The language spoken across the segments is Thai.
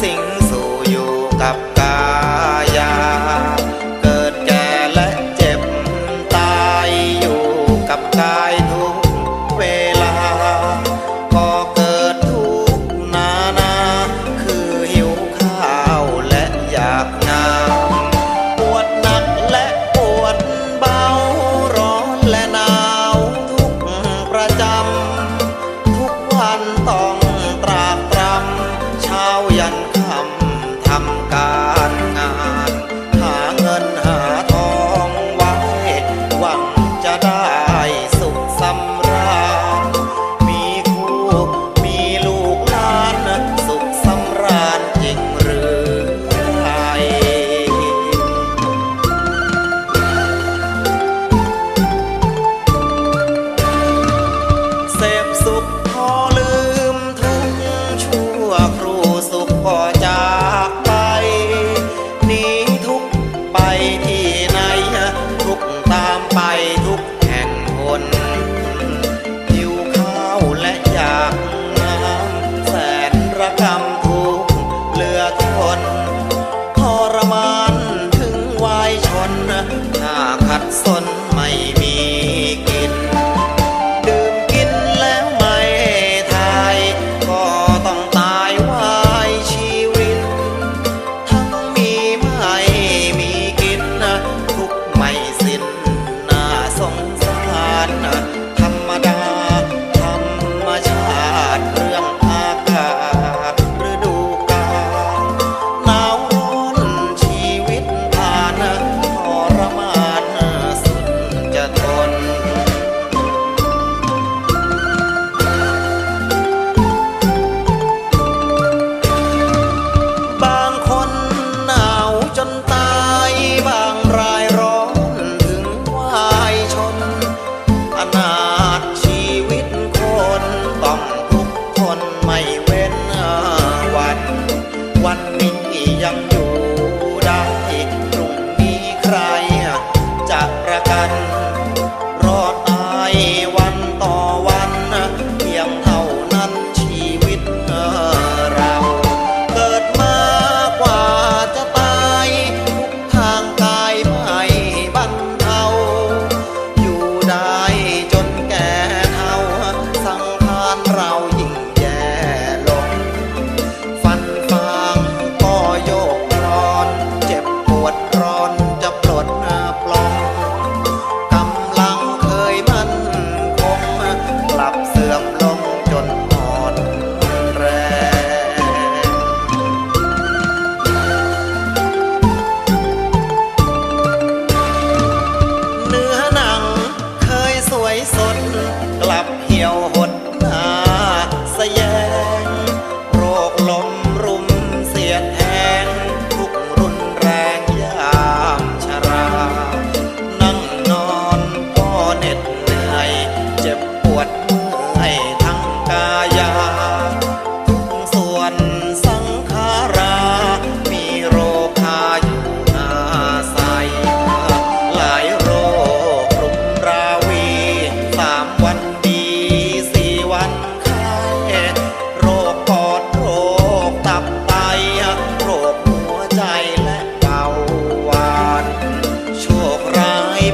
sing. ยันคำทำการ หน้าขัดสนไม่ จะประกัน รอดตายวัน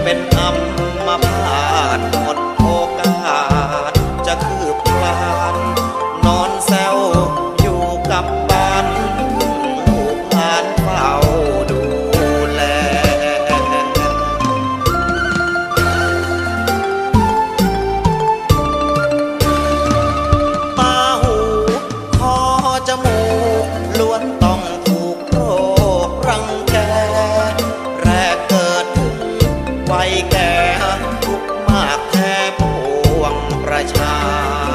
เป็นอัมมาพาดคน ไวัแก่ทุกมากแท้ปวงประชา